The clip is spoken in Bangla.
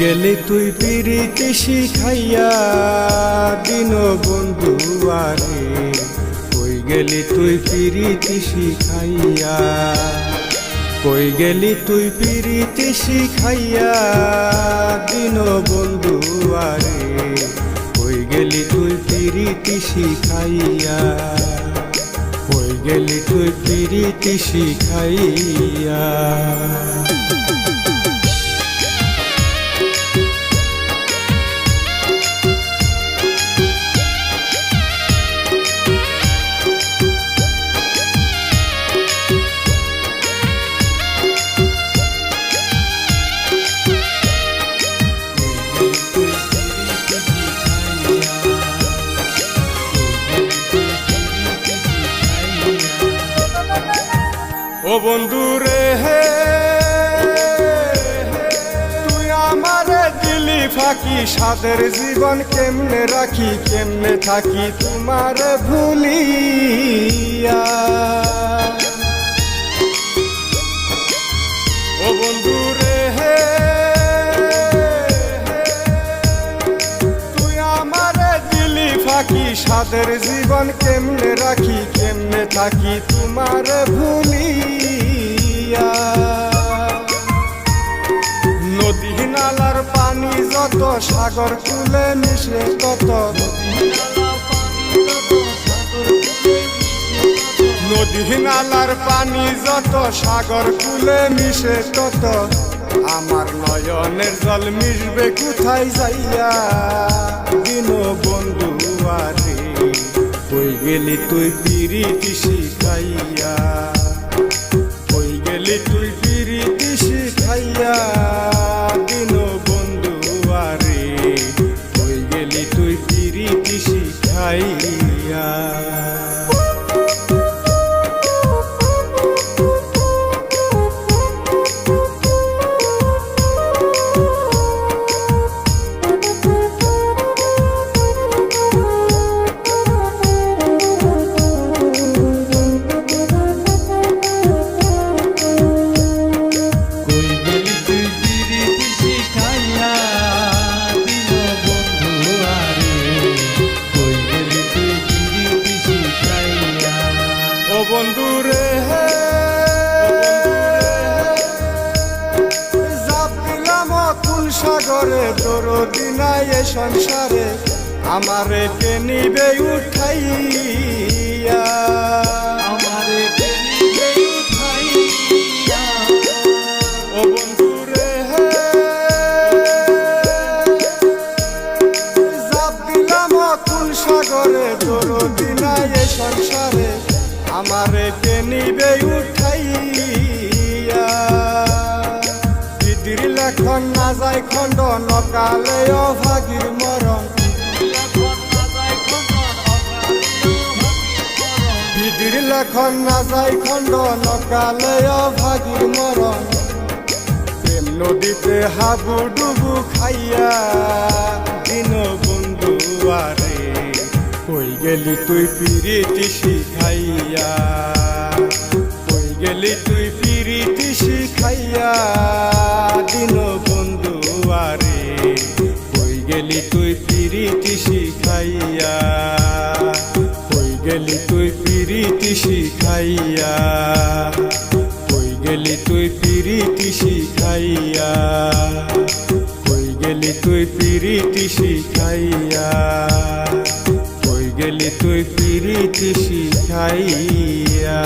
গেলি তুই পিরিতি শিখাইয়া দিন বন্ধু আরে। কই গেলি তুই পিরিতি শিখাইয়া? কই গেলি তুই পিরিতি শিখাইয়া দিন বন্ধু আরে। কই গেলি তুই পিরিতি শিখাইয়া? কই গেলি তুই পিরিতি শিখাইয়া? ও বন্ধু রে হে, তুই আমারে দিলি ফাঁকি, সাদের জীবন কেমনে রাখি, কেমনে থাকি তোমার ভুলিয়া। ও বন্ধু রে হে, তুই আমারে দিলি ফাঁকি, সাদের জীবন কেমনে রাখি, কেমনে থাকি তোমার ভুলিয়া। নদী নালার পানি যত সাগর কুলে মিশে তত নদী নালার পানি যত সাগর কুলে মিশে তত আমার নয়নের জল মিশবে কোথায় যাইয়া? দিন বন্ধু আরে কই গেলি তুই পিরিতি শিখাইয়া। তুই পিরিতি শিখাইয়া দিন বন্ধু আরে কই গেলি তুই পিরিতি শিখাইয়া ও বন্ধু রে জাপ দিলাম অতুল সাগরে তোর দিনাই এ সংসারে আমারে কে নিবে উঠাইয়া? আমারে কেনিবে উঠাইয়া? ও বন্ধু রে জাপ দিলাম অতুল সাগরে তোর দিনাই সংসারে আমারে কে নিবে উঠাইয়া? দিদির লেখন না যায় খণ্ড নকালে অভাগীর মরণ। দিদির লেখন না যায় খণ্ড নকালে অভাগীর মরণ। প্রেম নদীতে হাবু ডুবু খাইয়া দিন বন্ধু আরে কই গেলি তুই পিরিতি শিখাইয়া? কই গেলি তুই পিরিতি শিখাইয়া? দিন বন্ধু আরে, কই গেলি তুই পিরিতি শিখাইয়া? কই গেলি তুই পিরিতি শিখাইয়া? কই গেলি তুই পিরিতি শিখাইয়া? কই গেলি তুই পিরিতি শিখাইয়া? গেলি তুই পিরিতি শিখাইয়া।